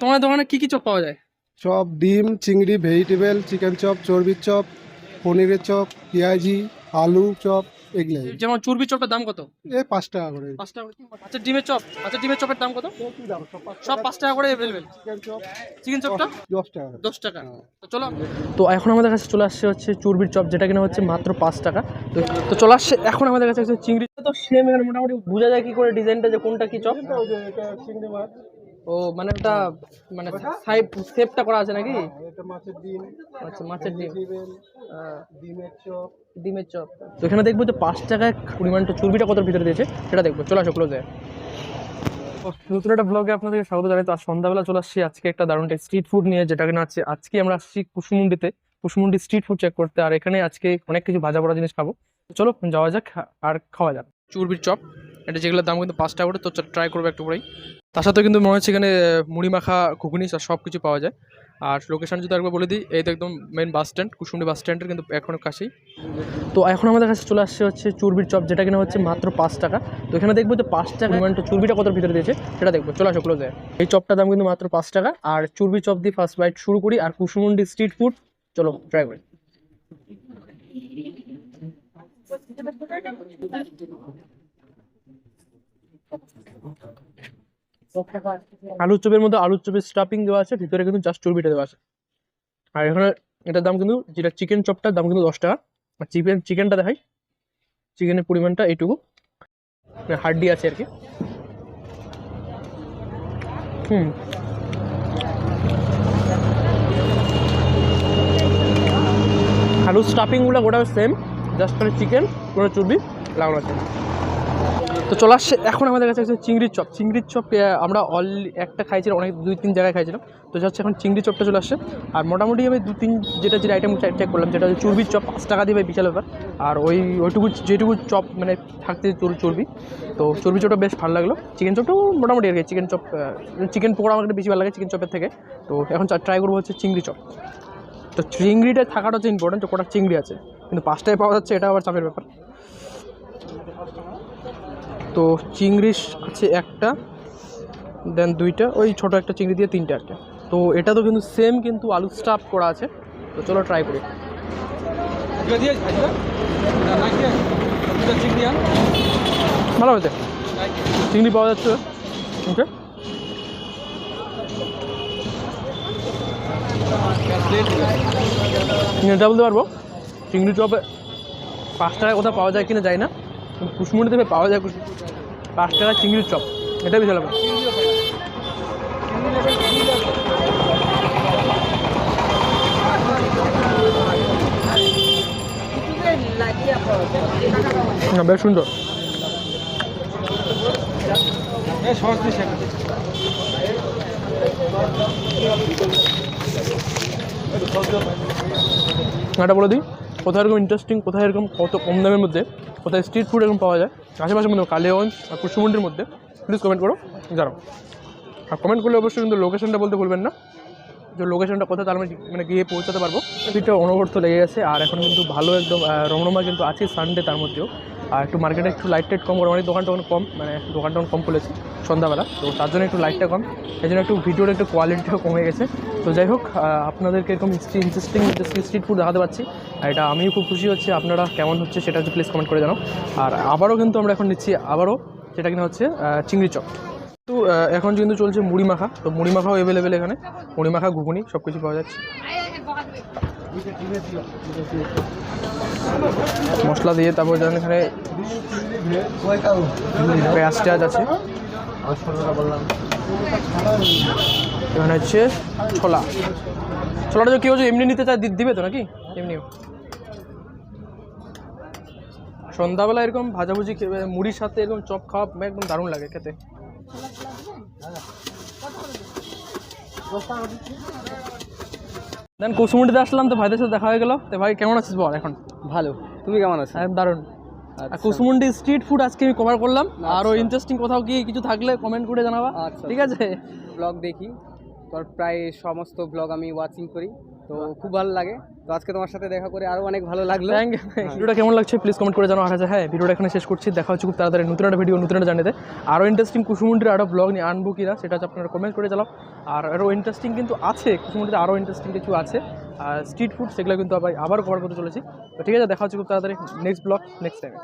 তোমার দোকানে কি কি চপ পাওয়া যায়? চপ ডিম চিংড়ি ভেজিটেবল চিকেন চপ চর্বির চপ পনিরের চপ পেঁয়াজি আলু চপ এগুলাই। যেমন চর্বি চপের দাম কত? এই পাঁচ টাকা করে। পাঁচ টাকা করে। আচ্ছা ডিমের চপ। আচ্ছা ডিমের চপের দাম কত? সব পাঁচ টাকা করে অ্যাভেলেবেল চিকেন চপ। চিকেন চপটা? দশ টাকা দশ টাকা। তো চলো। তো এখন আমাদের কাছে চলে আসছে হচ্ছে চর্বির চপ যেটা কিনা হচ্ছে মাত্র পাঁচ টাকা। তো তো চলে আসছে এখন আমাদের কাছে হচ্ছে চিংড়ি। তো সেম এখানে মোটামুটি বোঝা যায় কি করে ডিজাইনটা যে কোনটা কি চপ? চিংড়ি মাছ। ও মানে ওটা মানে সাইড শেপটা করা আছে নাকি? এটা মাছের ডিম। আচ্ছা মাছের ডিম। ডিমের চপ। ডিমের চপ। তো এখানে দেখব যে পাঁচ টাকায় পরিমাণটা চর্বিটা কত ভিতরে দিয়েছে সেটা দেখব। চলে আসো ক্লোজে নতুন একটা ব্লগে আপনাদের স্বাগত জানাই। তো আজ সন্ধ্যাবেলা চলে আসছি আজকে একটা দারুণ স্ট্রিট ফুড নিয়ে যেটা কিনা আছে আজকে আমরা আসছি কুসুমুন্ডিতে। কুসুমুন্ডি স্ট্রিট ফুড চেক করতে আর এখানে আজকে অনেক কিছু ভাজা পড়া জিনিস খাব। তো চলো যাওয়া যাক আর খাওয়া যাক। চর্বির চপ এটা যেগুলোর দাম কিন্তু পাঁচ টাকা করে তো ট্রাই করব একটু পরেই তার সাথে কিন্তু মনে হচ্ছে এখানে মুড়ি মাখা ঘুগনি সব কিছু পাওয়া যায়। আর লোকেশন যদি একবার বলে দিই, এই তো একদম মেন বাস স্ট্যান্ড কুসুমডি বাস স্ট্যান্ডের কিন্তু এখনও কাছেই। তো এখন আমাদের কাছে চলে আসছে হচ্ছে চর্বির চপ, যেটা কিনা হচ্ছে মাত্র পাঁচ টাকা। তো এখানে দেখব যে পাঁচ টাকা পরিমাণটা চর্বিটা কত ভিতরে দিয়েছে, সেটা দেখব। চলে আসো ক্লোজে এই চপটার দাম কিন্তু মাত্র পাঁচ টাকা। আর চর্বি চপ দিয়ে ফার্স্ট বাইট শুরু করি, আর কুসুমন্ডি স্ট্রিট ফুড চলো ট্রাই করি। আলুর চপের মধ্যে আলুর চপের স্টাফিং দেওয়া আছে, ভিতরে কিন্তু জাস্ট চর্বিটা দেওয়া আছে। আর এখানে এটার দাম কিন্তু, যেটা চিকেন চপটার দাম কিন্তু দশ টাকা। আর চিকেন চিকেনটা দেখাই। চিকেনের পরিমাণটা এইটুকু। হাড্ডি আছে আর কি। হুম। আলুর স্টাফিংগুলো গোটা সেম জাস্ট খালি চিকেন কোনো চর্বি লাগানো আছে তো চলে আসছে এখন আমাদের কাছে আছে চিংড়ির চপ। চিংড়ির চপ আমরা অল একটা খাইছিলাম, অনেক দুই তিন জায়গায় খাইছিলাম। তো যা হচ্ছে এখন চিংড়ি চপটা চলে আসছে। আর মোটামুটি আমি দু তিন, যেটা যেটা আইটেম চেক করলাম, যেটা হচ্ছে চর্বির চপ, পাঁচ টাকা দিয়ে বিশাল ব্যাপার। আর ওই, ওইটুকু, যেটুকু চপ মানে থাকতে চর- চর্বি। তো চর্বি চপটা বেশ ভালো লাগল। চিকেন চপটাও মোটামুটি আর কি চিকেন চপ চিকেন পকোড়া আমার বেশি ভালো লাগে চিকেন চপের থেকে। তো এখন ট্রাই করব হচ্ছে চিংড়ি চপ। তো চিংড়িটা থাকাটা হচ্ছে ইম্পর্টেন্ট তো কোটা চিংড়ি আছে। কিন্তু পাঁচটায় পাওয়া যাচ্ছে, এটা আবার চাপের ব্যাপার। তো চিংড়ি আছে একটা দেন দুইটা, ওই ছোট একটা চিংড়ি দিয়ে তিনটে একটা। তো এটা তো কিন্তু সেম কিন্তু আলু স্টাফ করা আছে। তো চলো ট্রাই করি। ভালো হয়েছে। চিংড়ি পাওয়া যাচ্ছে। ওকে। এটা বলতে পারব। চিংড়ি চপে পাঁচ টাকায় কোথাও পাওয়া যায় কিনা যায় না। কুসমুড়ি থেকে পাওয়া যায় কুসুম পাঁচ টাকা চিংড়ির চপ, এটা বিশাল ব্যাপার। বেশ সুন্দর। এটা বলে দিই। কোথায় এরকম ইন্টারেস্টিং কোথায় এরকম কত কম দামের মধ্যে, কোথায় স্ট্রিট ফুড এরকম পাওয়া যায়, আশেপাশের মধ্যে, কালেগঞ্জ আর কুসুমন্ডির মধ্যে প্লিজ কমেন্ট করো, জানাও। আর কমেন্ট করলে অবশ্যই কিন্তু লোকেশনটা বলতে ভুলবেন না। যে লোকেশনটা কোথায়, তার মানে- মানে গিয়ে পৌঁছাতে পারব। পিঠটা অনবর্ত লেগে গেছে, আর এখন কিন্তু ভালো একদম রমরমা কিন্তু আছে সানডে তার মধ্যেও। আর একটু মার্কেটে একটু লাইট টাইট কম করে অনেক দোকান টোকান কম মানে দোকান টোকান কম খুলেছে সন্ধ্যাবেলা। তো তার জন্য একটু লাইটটা কম। সেই জন্য একটু ভিডিওর একটু কোয়ালিটিটাও কমে গেছে। তো যাই হোক আপনাদেরকে এরকম ইন্টারেস্টিং স্ট্রিট ফুড দেখাতে পাচ্ছি। আর এটা আমিও খুব খুশি হচ্ছে, আপনারা কেমন হচ্ছে সেটা হচ্ছে প্লিজ কমেন্ট করে জানাও। আর আবারও কিন্তু আমরা এখন নিচ্ছি, আবারও যেটা কিনা হচ্ছে চিংড়ি চপ। তো এখন কিন্তু চলছে মুড়ি মাখা। তো মুড়ি মাখাও অ্যাভেলেবেল এখানে। মুড়ি মাখা, ঘুগনি সব কিছু পাওয়া যাচ্ছে। মশলা দিয়ে তারপর যেন এখানে পেঁয়াজ টেয়াজ আছে। এখানে হচ্ছে ছোলা। ছোলাটা কেউ এমনি নিতে চায় দিবে তো নাকি? এমনিও সন্ধ্যাবেলা এরকম ভাজাভুজি মুড়ির সাথে এরকম চপ খাওয়া একদম দারুণ লাগে খেতে। দেন কুসুমুটিতে আসলাম তো ভাইদের সাথে দেখা হয়ে গেল। তো ভাই কেমন আছিস বল এখন? ভালো। তুমি কেমন আছো? একদম দারুণ। কুসুমুন্ডি স্ট্রিট ফুড আজকে আমি কভার করলাম। আরও ইন্টারেস্টিং কোথাও কি কিছু থাকলে কমেন্ট করে জানাবা। আচ্ছা। ঠিক আছে? ব্লগ দেখি। তোর প্রায় সমস্ত ব্লগ আমি ওয়াচিং করি। তো খুব ভালো লাগে। তো আজকে তোমার সাথে দেখা করে আরও অনেক ভালো লাগল। ভিডিওটা কেমন লাগছে প্লিজ কমেন্ট করে জানাও। আর হ্যাঁ ভিডিওটা এখানে শেষ করছি। দেখা হচ্ছে খুব তাড়াতাড়ি নতুন একটা ভিডিও নতুন একটা জানিয়ে আরও ইন্টারেস্টিং কুসুমুন্ডির আরও ব্লগ নিয়ে আনব কিনা সেটা হচ্ছে আপনারা কমেন্ট করে জানাও। আর আরও ইন্টারেস্টিং কিন্তু আছে কুসুমুন্ডিতে আরও ইন্টারেস্টিং কিছু আছে। আর স্ট্রিট ফুড সেগুলো কিন্তু আবার আবার কভার করতে চলেছি। তো ঠিক আছে দেখা হচ্ছে খুব তাড়াতাড়ি। নেক্সট ব্লগ নেক্সট টাইমে